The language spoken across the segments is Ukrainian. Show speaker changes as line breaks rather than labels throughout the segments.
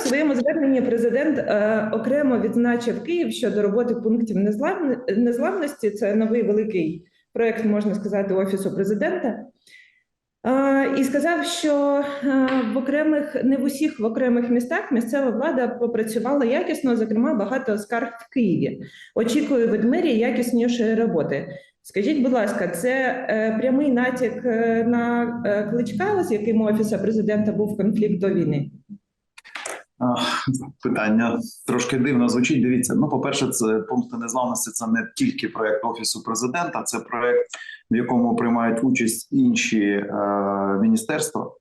Своєму зверненні президент е, окремо відзначив Київ щодо роботи пунктів незламн- незламності. Це новий великий проект, можна сказати, офісу президента. Е, і сказав, що е, в окремих не в усіх в окремих містах місцева влада попрацювала якісно. Зокрема, багато скарг в Києві. Очікую від мерії якіснішої роботи. Скажіть, будь ласка, це е, прямий натяк е, на е, Кличка, з яким у офісу президента був конфлікт до війни?
Питання трошки дивно звучить. Дивіться, ну по-перше, це пункти незламності. Це не тільки проект офісу президента, це проект, в якому приймають участь інші е, міністерства.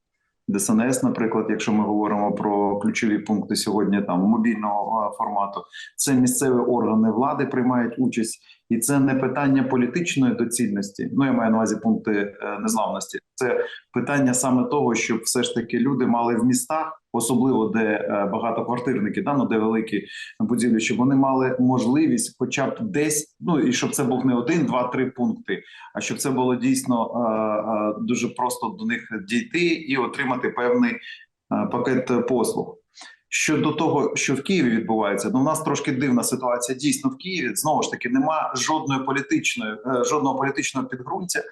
ДСНС, наприклад, якщо ми говоримо про ключові пункти сьогодні там мобільного е, формату, це місцеві органи влади приймають участь, і це не питання політичної доцільності. Ну я маю на увазі пункти е, незламності. Це питання саме того, щоб все ж таки люди мали в містах, особливо де е, багатоквартирники, да, ну де великі будівлі, щоб вони мали можливість, хоча б десь, ну і щоб це був не один, два, три пункти, а щоб це було дійсно е, дуже просто до них дійти і отримати певний пакет послуг. Щодо того, що в Києві відбувається, ну у нас трошки дивна ситуація. Дійсно, в Києві знову ж таки нема жодної політичної, е, жодного політичного підґрунтя.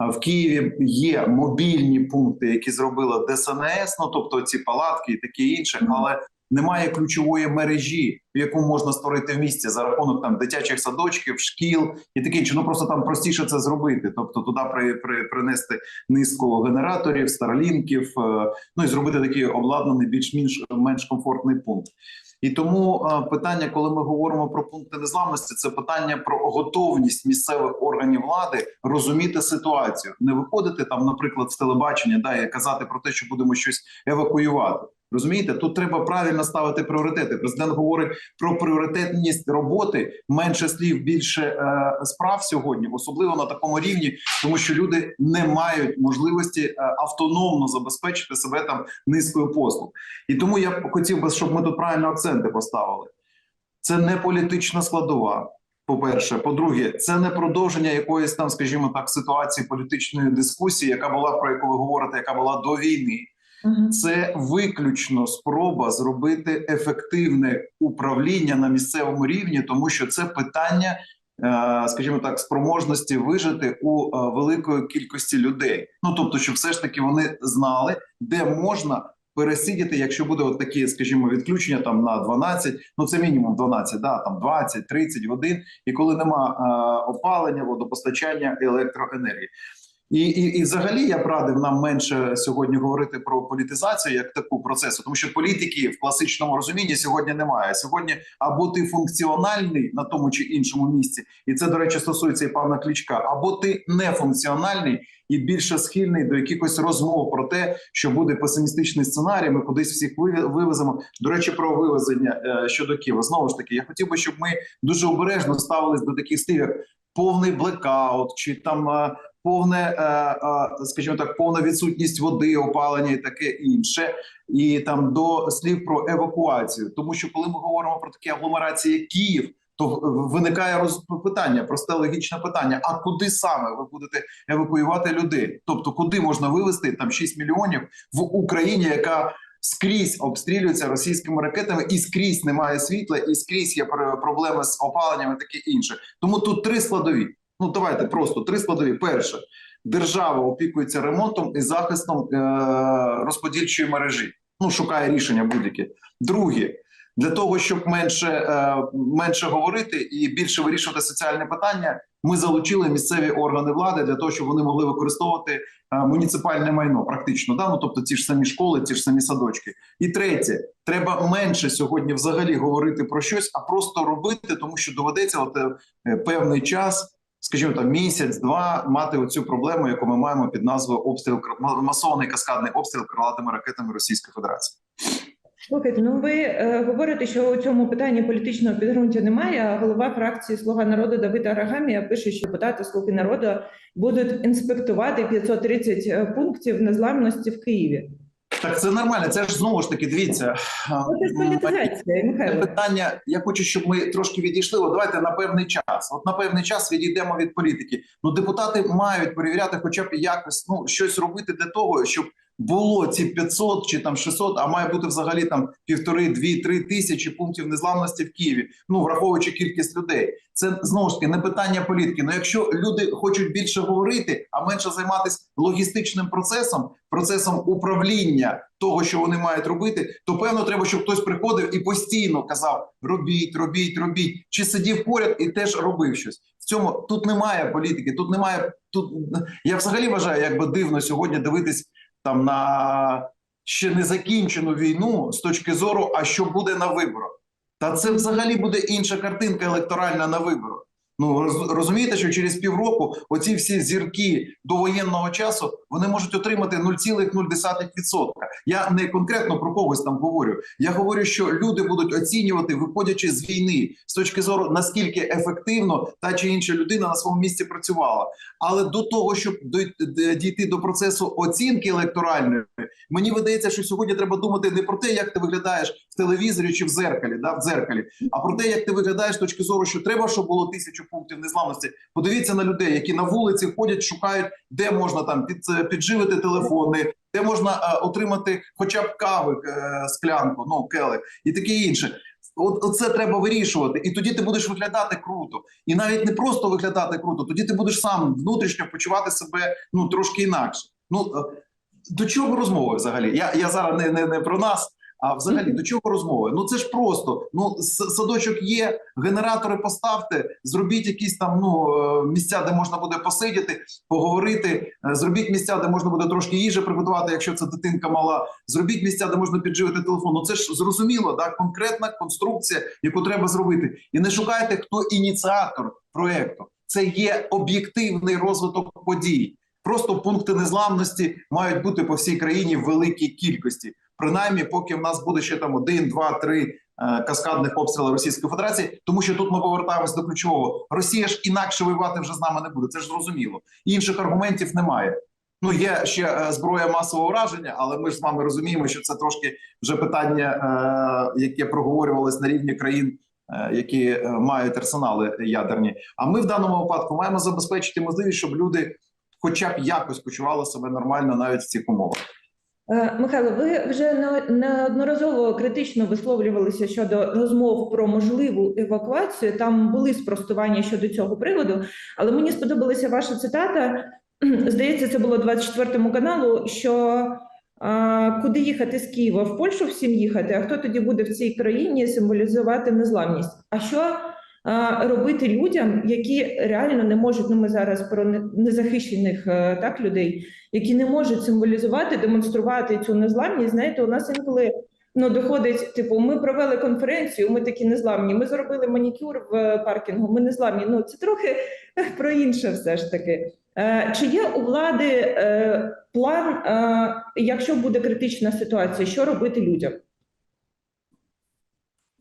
В Києві є мобільні пункти, які зробила ДСНС, ну тобто ці палатки і таке інше, але немає ключової мережі, яку можна створити в місті за рахунок там дитячих садочків, шкіл і таке інше. Ну просто там простіше це зробити. Тобто туди при, при принести низку генераторів, старлінків, е, ну і зробити такий обладнаний більш-менш менш комфортний пункт. І тому е, питання, коли ми говоримо про пункти незламності, це питання про готовність місцевих органів влади розуміти ситуацію, не виходити там, наприклад, з телебачення, да і казати про те, що будемо щось евакуювати. Розумієте, тут треба правильно ставити пріоритети. Президент говорить про пріоритетність роботи, менше слів, більше е, справ сьогодні, особливо на такому рівні, тому що люди не мають можливості е, автономно забезпечити себе там низкою послуг. І тому я б хотів би, щоб ми тут правильно акценти поставили. Це не політична складова. По-перше, по-друге, це не продовження якоїсь там, скажімо так, ситуації політичної дискусії, яка була про яку ви говорите, яка була до війни. Це виключно спроба зробити ефективне управління на місцевому рівні, тому що це питання, е, скажімо так, спроможності вижити у е, великої кількості людей. Ну тобто, щоб все ж таки вони знали, де можна. Пересидіти, якщо буде от такі, скажімо, відключення там на 12, ну це мінімум 12, да, там 20-30 годин, і коли нема е, опалення, водопостачання, електроенергії. І, і, і взагалі я б радив нам менше сьогодні говорити про політизацію як таку процесу, тому що політики в класичному розумінні сьогодні немає. Сьогодні або ти функціональний на тому чи іншому місці, і це до речі стосується і пана Клічка, або ти нефункціональний і більше схильний до якихось розмов про те, що буде песимістичний сценарій. Ми кудись всіх виве- вивеземо. До речі, про вивезення е, щодо Києва. Знову ж таки, я хотів би, щоб ми дуже обережно ставились до таких слів, як повний блекаут, чи там. Повне, е, е, скажімо так, повна відсутність води, опалення і таке інше, і там до слів про евакуацію. Тому що коли ми говоримо про такі агломерації, як Київ, то виникає питання, просте логічне питання: а куди саме ви будете евакуювати людей? Тобто, куди можна вивезти там 6 мільйонів в Україні, яка скрізь обстрілюється російськими ракетами, і скрізь немає світла, і скрізь є проблеми з опаленням і таке інше. Тому тут три складові. Ну давайте просто три складові. Перше, держава опікується ремонтом і захистом е- розподільчої мережі. Ну шукає рішення будь-яке. Друге, для того, щоб менше, е- менше говорити і більше вирішувати соціальне питання, ми залучили місцеві органи влади для того, щоб вони могли використовувати е, муніципальне майно, практично да? ну, тобто ті ж самі школи, ті ж самі садочки. І третє, треба менше сьогодні взагалі говорити про щось, а просто робити, тому що доведеться от, е, певний час. Скажімо там місяць-два мати оцю проблему, яку ми маємо під назвою обстріл масований каскадний обстріл крилатими ракетами Російської Федерації.
Слухайте, ну ви е, говорите, що у цьому питанні політичного підґрунтя немає. А голова фракції Слуга народу Давид Арагамія пише, що депутати Слуги народу будуть інспектувати 530 пунктів незламності в Києві.
Так це нормально. Це ж знову ж таки дивіться.
Ну, Це
питання. Я хочу, щоб ми трошки відійшли. От давайте на певний час. От на певний час відійдемо від політики. Ну, депутати мають перевіряти, хоча б якось ну щось робити для того, щоб було ці 500 чи там 600, а має бути взагалі там півтори, дві, три тисячі пунктів незламності в Києві. Ну враховуючи кількість людей. Це знову ж таки не питання політики. Ну якщо люди хочуть більше говорити, а менше займатися логістичним процесом, процесом управління того, що вони мають робити, то певно треба, щоб хтось приходив і постійно казав: робіть, робіть, робіть, чи сидів поряд і теж робив щось. В цьому тут немає політики, тут немає тут. Я взагалі вважаю, якби дивно сьогодні дивитись там на ще не закінчену війну з точки зору, а що буде на виборах. Та це взагалі буде інша картинка електоральна на виборах. Ну розумієте, що через півроку оці всі зірки до воєнного часу вони можуть отримати 0,0%. Я не конкретно про когось там говорю. Я говорю, що люди будуть оцінювати, виходячи з війни, з точки зору наскільки ефективно та чи інша людина на своєму місці працювала. Але до того, щоб дійти до процесу оцінки електоральної, мені видається, що сьогодні треба думати не про те, як ти виглядаєш в телевізорі чи в зеркалі, да, в дзеркалі, а про те, як ти виглядаєш з точки зору, що треба, щоб було тисячу пунктів незламності. Подивіться на людей, які на вулиці ходять, шукають, де можна там під, підживити телефони, де можна е, отримати хоча б кави е, склянку, ну келих і таке інше. От, це треба вирішувати, і тоді ти будеш виглядати круто, і навіть не просто виглядати круто, тоді ти будеш сам внутрішньо почувати себе ну трошки інакше. Ну е, до чого розмови взагалі? Я, я зараз не, не, не про нас. А взагалі до чого розмови? Ну це ж просто. Ну садочок є, генератори поставте, зробіть якісь там ну е, місця, де можна буде посидіти, поговорити. е, Зробіть місця, де можна буде трошки їжі приготувати, якщо це дитинка мала. Зробіть місця, де можна підживити телефон. Ну це ж зрозуміло, да? конкретна конструкція, яку треба зробити. І не шукайте, хто ініціатор проекту. Це є об'єктивний розвиток подій. Просто пункти незламності мають бути по всій країні в великій кількості. Принаймні, поки в нас буде ще там один, два, три е, каскадних обстріли Російської Федерації, тому що тут ми повертаємось до ключового. Росія ж інакше воювати вже з нами не буде. Це ж зрозуміло. Інших аргументів немає. Ну є ще е, зброя масового ураження, але ми ж з вами розуміємо, що це трошки вже питання, е, яке проговорювалось на рівні країн, які мають арсенали ядерні. А ми в даному випадку маємо забезпечити можливість, щоб люди, хоча б якось почували себе нормально навіть в цих умовах.
Е, Михайло, ви вже неодноразово критично висловлювалися щодо розмов про можливу евакуацію. Там були спростування щодо цього приводу, але мені сподобалася ваша цитата. Здається, це було 24 каналу. Що а, куди їхати з Києва? В Польщу всім їхати. А хто тоді буде в цій країні символізувати незламність? А що робити людям, які реально не можуть? Ну, ми зараз про незахищених е, так людей які не можуть символізувати, демонструвати цю незламність. Знаєте, у нас інколи ну доходить, типу, ми провели конференцію, ми такі незламні. Ми зробили манікюр в е, паркінгу. Ми незламні. Ну це трохи про інше, все ж таки. Е, Чи є у влади е, план, е, якщо буде критична ситуація, що робити людям?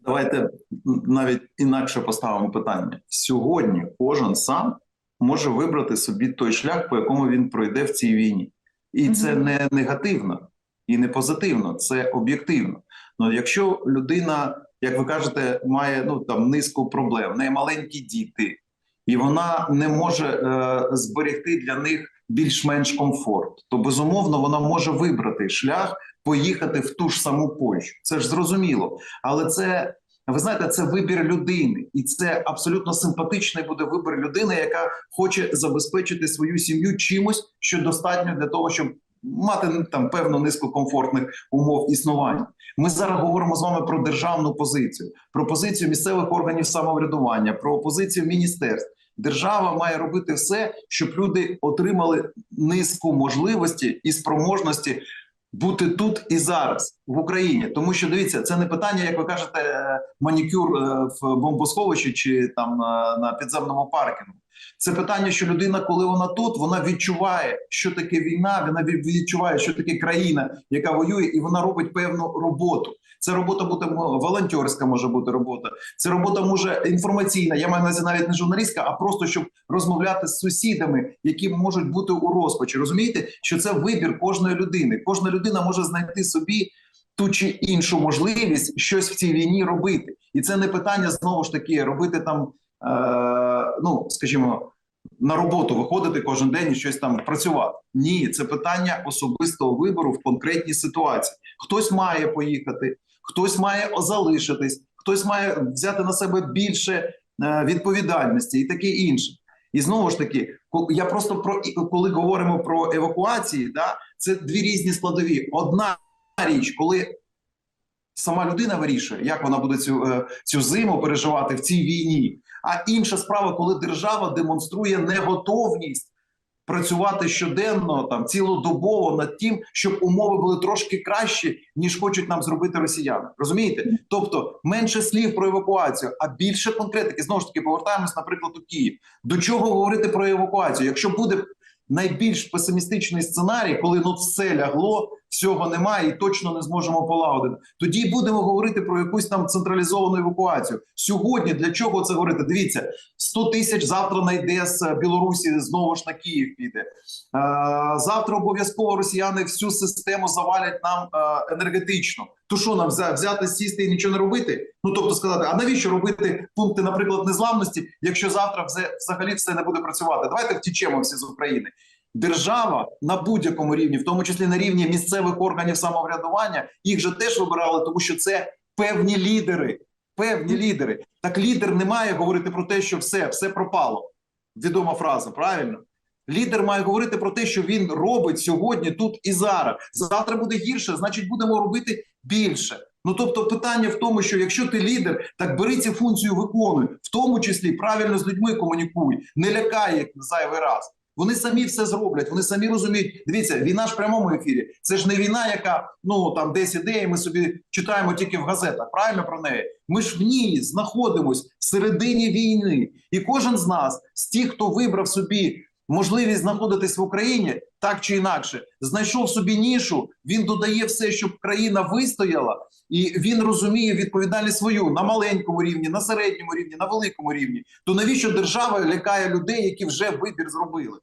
Давайте навіть інакше поставимо питання. Сьогодні кожен сам може вибрати собі той шлях, по якому він пройде в цій війні. І це не негативно і не позитивно, це об'єктивно. Ну, якщо людина, як ви кажете, має ну там низку проблем, в неї маленькі діти, і вона не може е, зберегти для них більш-менш комфорт, то безумовно вона може вибрати шлях поїхати в ту ж саму Польщу. Це ж зрозуміло, але це. Ви знаєте, це вибір людини, і це абсолютно симпатичний буде вибір людини, яка хоче забезпечити свою сім'ю чимось, що достатньо для того, щоб мати ну, там певну низку комфортних умов існування. Ми зараз говоримо з вами про державну позицію, про позицію місцевих органів самоврядування, про позицію міністерств. Держава має робити все, щоб люди отримали низку можливості і спроможності бути тут і зараз в Україні. Тому що дивіться, це не питання, як ви кажете, е, манікюр е, в бомбосховищі чи там на, підземному паркінгу. Це питання, що людина, коли вона тут, вона відчуває, що таке війна, вона відчуває, що таке країна, яка воює, і вона робить певну роботу. Це робота буде волонтерська, може бути робота. Це робота може інформаційна. Я маю на увазі навіть не журналістська, а просто щоб розмовляти з сусідами, які можуть бути у розпачі. Розумієте, що це вибір кожної людини. Кожна людина може знайти собі ту чи іншу можливість щось в цій війні робити, і це не питання знову ж таки робити там. Е, ну, скажімо, на роботу виходити кожен день і щось там працювати. Ні, це питання особистого вибору в конкретній ситуації. Хтось має поїхати, хтось має залишитись, хтось має взяти на себе більше е, відповідальності і таке інше. І знову ж таки, я просто про коли говоримо про евакуації, да, це дві різні складові. Одна річ, коли сама людина вирішує, як вона буде цю, е, цю зиму переживати в цій війні. А інша справа, коли держава демонструє неготовність працювати щоденно, там цілодобово над тим, щоб умови були трошки кращі, ніж хочуть нам зробити росіяни. Розумієте? Тобто менше слів про евакуацію, а більше конкретики. Знову ж таки, повертаємось, наприклад, у Київ. До чого говорити про евакуацію? Якщо буде найбільш песимістичний сценарій, коли ну все лягло, всього немає і точно не зможемо полагодити. Тоді будемо говорити про якусь там централізовану евакуацію. Сьогодні для чого це говорити? Дивіться, 100 тисяч завтра найде з Білорусі знову ж на Київ піде. Е, завтра обов'язково росіяни всю систему завалять нам е, енергетично. То що нам взя- взяти, сісти і нічого не робити? Ну тобто сказати, а навіщо робити пункти, наприклад, незламності, якщо завтра взагалі все не буде працювати? Давайте втічемо всі з України. Держава на будь-якому рівні, в тому числі на рівні місцевих органів самоврядування, їх же теж вибирали, тому що це певні лідери. Певні лідери. Так лідер не має говорити про те, що все, все пропало. Відома фраза, правильно? Лідер має говорити про те, що він робить сьогодні, тут і зараз. Завтра буде гірше, значить будемо робити більше. Ну тобто, питання в тому, що якщо ти лідер, так бери цю функцію виконуй, в тому числі правильно з людьми комунікуй, не лякай їх зайвий раз. Вони самі все зроблять, вони самі розуміють. Дивіться, війна ж в прямому ефірі. Це ж не війна, яка ну там десь іде, і ми собі читаємо тільки в газетах. Правильно про неї? Ми ж в ній знаходимось середині війни, і кожен з нас, з тих, хто вибрав собі можливість знаходитись в Україні, так чи інакше, знайшов собі нішу. Він додає все, щоб країна вистояла, і він розуміє відповідальність свою на маленькому рівні, на середньому рівні, на великому рівні. То навіщо держава лякає людей, які вже вибір зробили?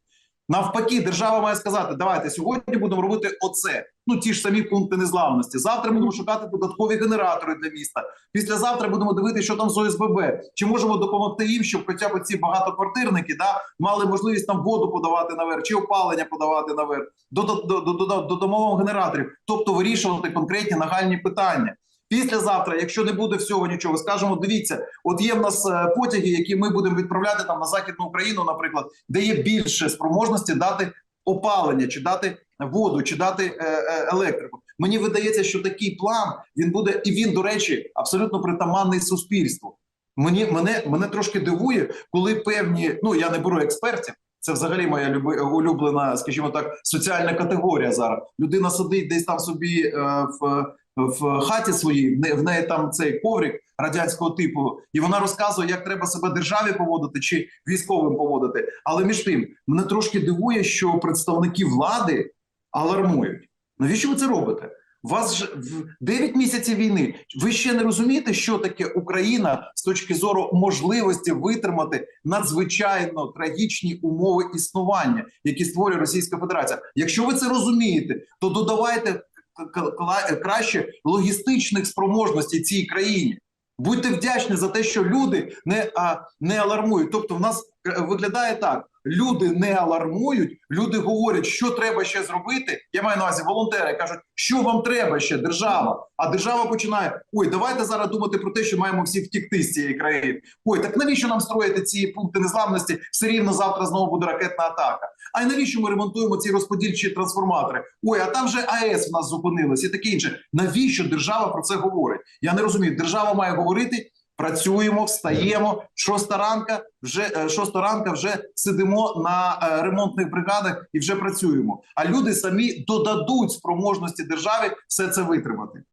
Навпаки, держава має сказати: давайте сьогодні будемо робити оце. Ну ті ж самі пункти незламності. Завтра будемо шукати додаткові генератори для міста. Післязавтра будемо дивитися, що там з ОСББ. Чи можемо допомогти їм, щоб хоча б ці багатоквартирники да мали можливість там воду подавати наверх, чи опалення подавати наверх до, до, до, до, до, до домових генераторів, тобто вирішувати конкретні нагальні питання. Післязавтра, якщо не буде всього нічого, скажемо: дивіться, от є в нас е, потяги, які ми будемо відправляти там на західну Україну, наприклад, де є більше спроможності дати опалення, чи дати воду, чи дати е, е, електрику. Мені видається, що такий план він буде, і він, до речі, абсолютно притаманний суспільству. Мені мене мене трошки дивує, коли певні, ну я не беру експертів. Це взагалі моя люби, улюблена, скажімо так, соціальна категорія зараз. Людина сидить десь там собі е, в, в хаті своїй, в не- в неї там цей коврик радянського типу, і вона розказує, як треба себе державі поводити чи військовим поводити. Але між тим, мене трошки дивує, що представники влади алармують. Навіщо ви це робите? У вас ж в 9 місяців війни. Ви ще не розумієте, що таке Україна з точки зору можливості витримати надзвичайно трагічні умови існування, які створює Російська Федерація. Якщо ви це розумієте, то додавайте краще логістичних спроможностей цій країні. Будьте вдячні за те, що люди не, а, не алармують. Тобто, в нас е, виглядає так: люди не алармують, люди говорять, що треба ще зробити. Я маю на увазі волонтери кажуть, що вам треба ще держава. А держава починає: ой, давайте зараз думати про те, що маємо всі втікти з цієї країни. Ой, так навіщо нам строїти ці пункти незламності? Все рівно завтра знову буде ракетна атака. А й навіщо ми ремонтуємо ці розподільчі трансформатори? Ой, а там же АЕС в нас зупинилась і таке інше. Навіщо держава про це говорить? Я не розумію. Держава має говорити. Працюємо, встаємо. Шоста ранка вже е, шоста ранка вже сидимо на е, ремонтних бригадах і вже працюємо. А люди самі додадуть спроможності державі все це витримати.